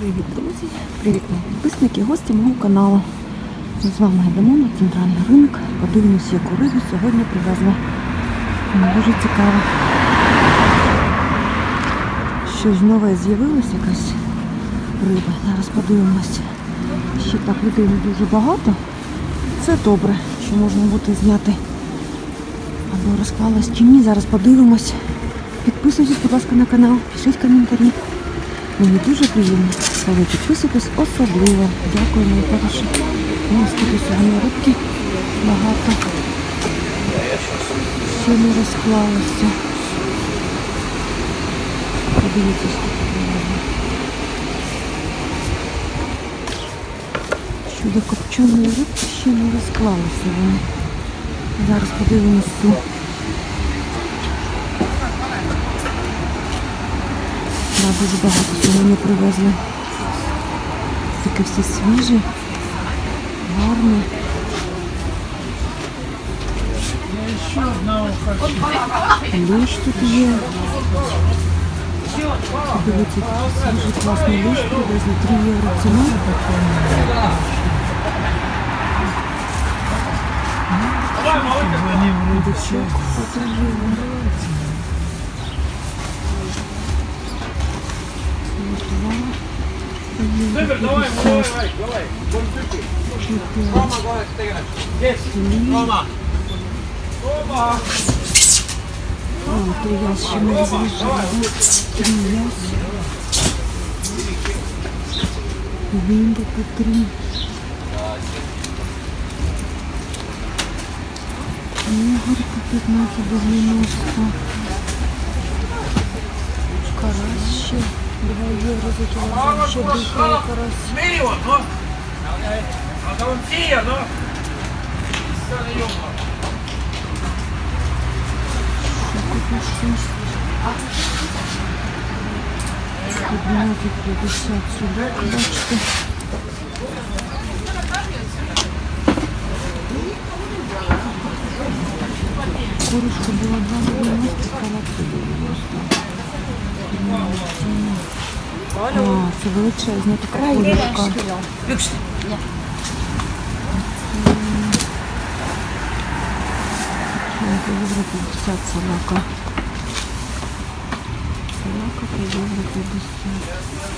Привіт, друзі! Привіт, мої підписники, гості мого каналу. З вами йдемо на центральний ринок. Подивимось, яку рибу сьогодні привезли. Мені Дуже цікаво. Щось нове з'явилось якась риба. Зараз подивимось. Ще так людей не дуже багато. Це добре, що можна буде зняти. Або розклалась чи ні. Зараз подивимось. Підписуйтесь, будь ласка, на канал, пишіть коментарі. Мені дуже приємно. Ви підписуйтесь особливо. Дякую, мої хороші. Ну, скільки сьогодні рибки багато. Ще не розклалося. Подивіться, багато. Щодо копченої рибки ще не розклалося вони. Зараз. Да, дуже багато сьогодні привезли. Таке все свіже, гарне. Лещ тут є. Дивіться, який свіжий класний лещ привезли. 3 євро ціна. Дичок по 3 євро. Литва. Давай, давай, давай, давай. Рома, давай, стигнеш. Yes. Рома. Рома. О, трияс ще не роз'їжджали. Трияс. По три. Ігор по 15 90. Карась ще 2 євро за кілограм. Ще дихає карась. А він сіє, ну. 6. 12,50 сюди, бачите. Курочка була 2,90, стала 3,90. А, це величезна така курочка. Це євро 50 собака. Собака по євро 50.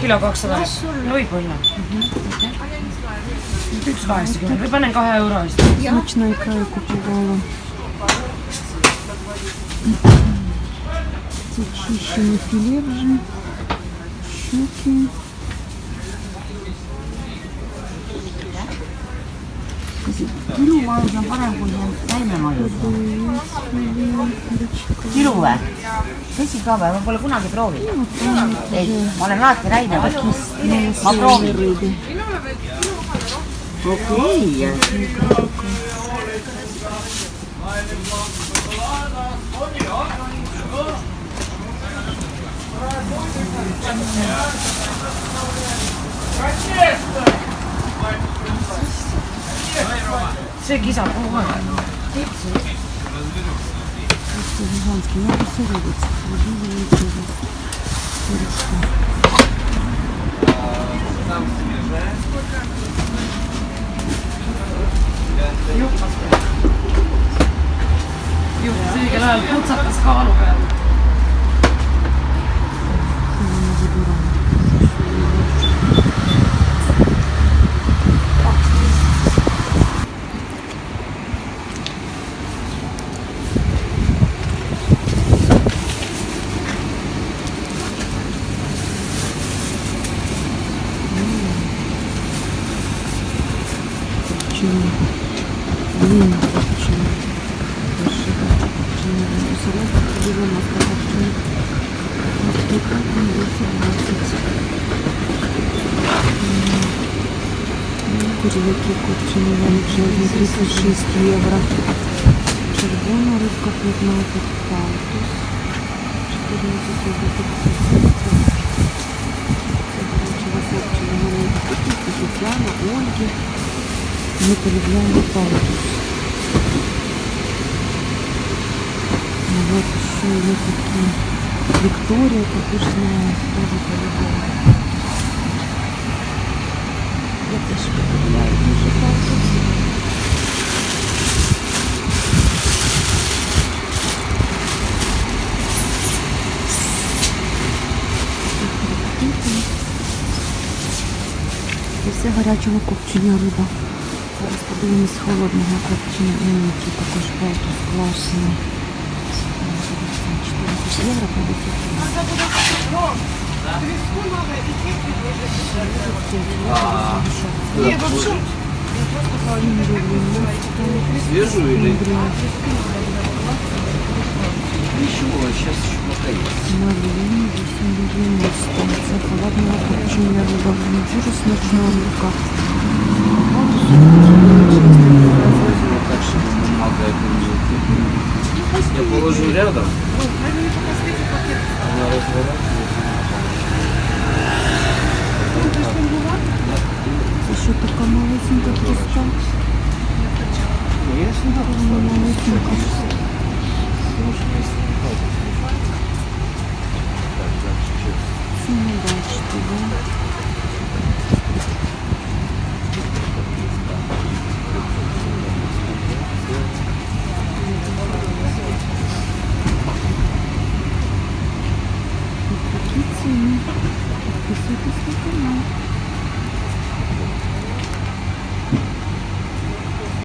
kilo kakssada võib-olla . üks kaheksakümmend või panen kahe euro eest . Смачна ікра я купувала. Це чищене філе вже. Щуки. Kilumaa on parem kui see taimemajus . Річка. kilu või ? tõsi ka või ? ma pole kunagi proovinud . ei , ma olen alati näinud . ma proovin . Риби. okei . see kisab kogu aeg . Це гігантський. Я посередець. Дуже величезний. Jo, Thank mm Thank you. peal . Це вона забирала. Копченый. Блин, копченый. Большой копченый. Усердно ходила маска копченый. Сколько? 18. Червяки копчені величезні, 36 євро. Червона рибка 15 палтус. 14 євро 50 Це бачила копчені великі. Тетяна, Ольги. Мы полюбляем палтус. Вот еще есть такие Виктория, попушная, тоже полюбляю. Я тоже полюбляю дуже палтус. Це все гарячого копчення риба. Зараз подивимось холодного копчення. Який також палтус класний. Яра будет. Свежую или? Ничего, сейчас еще пока есть. Марина, 890. Закладного поручения выбавлено. Дуже в руках. Я положу рядом. Це що така малесенька сюда Малесенька. Mm-hmm.